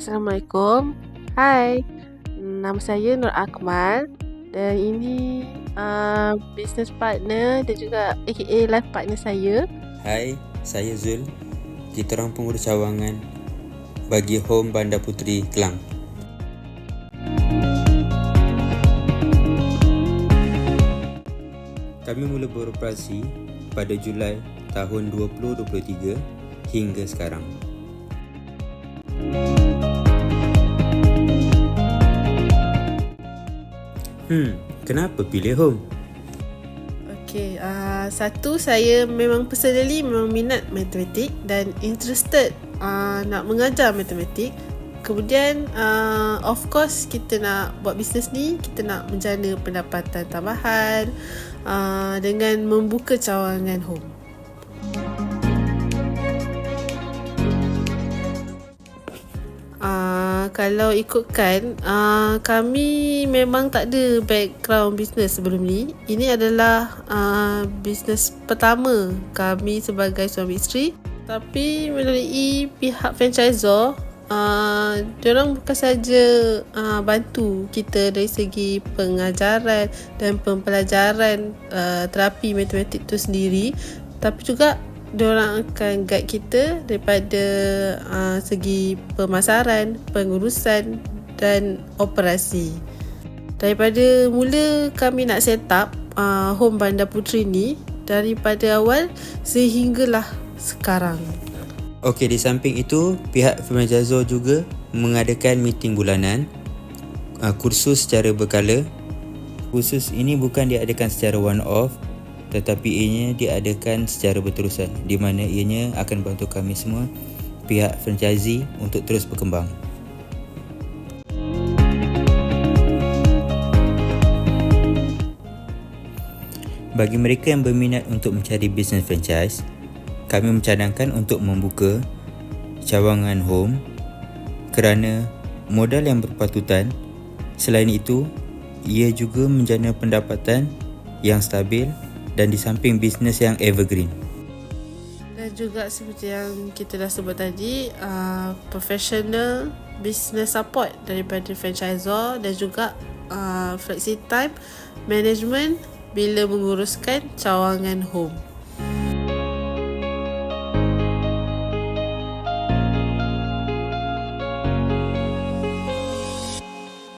Assalamualaikum. Hai. Nama saya Nur Akmal dan ini uh, business partner dan juga aka life partner saya. Hai, saya Zul. Kita orang pengurus cawangan bagi Home Bandar Puteri Kelang. Kami mula beroperasi pada Julai tahun 2023 hingga sekarang. Hmm, kenapa pilih Home? Okey, uh, satu saya memang personally memang minat matematik dan interested uh, nak mengajar matematik. Kemudian uh, of course kita nak buat bisnes ni, kita nak menjana pendapatan tambahan uh, dengan membuka cawangan home. Uh, kalau ikutkan uh, kami memang tak ada background bisnes sebelum ni. Ini adalah uh, bisnes pertama kami sebagai suami isteri. Tapi melalui pihak franchisor uh, diorang bukan saja uh, bantu kita dari segi pengajaran dan pembelajaran uh, terapi matematik tu sendiri tapi juga diorang akan guide kita daripada uh, segi pemasaran, pengurusan dan operasi. Daripada mula kami nak set up uh, Home Bandar Puteri ni daripada awal sehinggalah sekarang. Okey, di samping itu, pihak Franchisor juga mengadakan meeting bulanan, uh, kursus secara berkala. Kursus ini bukan diadakan secara one-off tetapi ianya diadakan secara berterusan di mana ianya akan bantu kami semua pihak franchisee untuk terus berkembang. Bagi mereka yang berminat untuk mencari bisnes franchise, kami mencadangkan untuk membuka cawangan home kerana modal yang berpatutan. Selain itu, ia juga menjana pendapatan yang stabil dan di samping bisnes yang evergreen. Dan juga seperti yang kita dah sebut tadi, uh, professional business support daripada franchisor dan juga uh, flexi time management bila menguruskan cawangan home.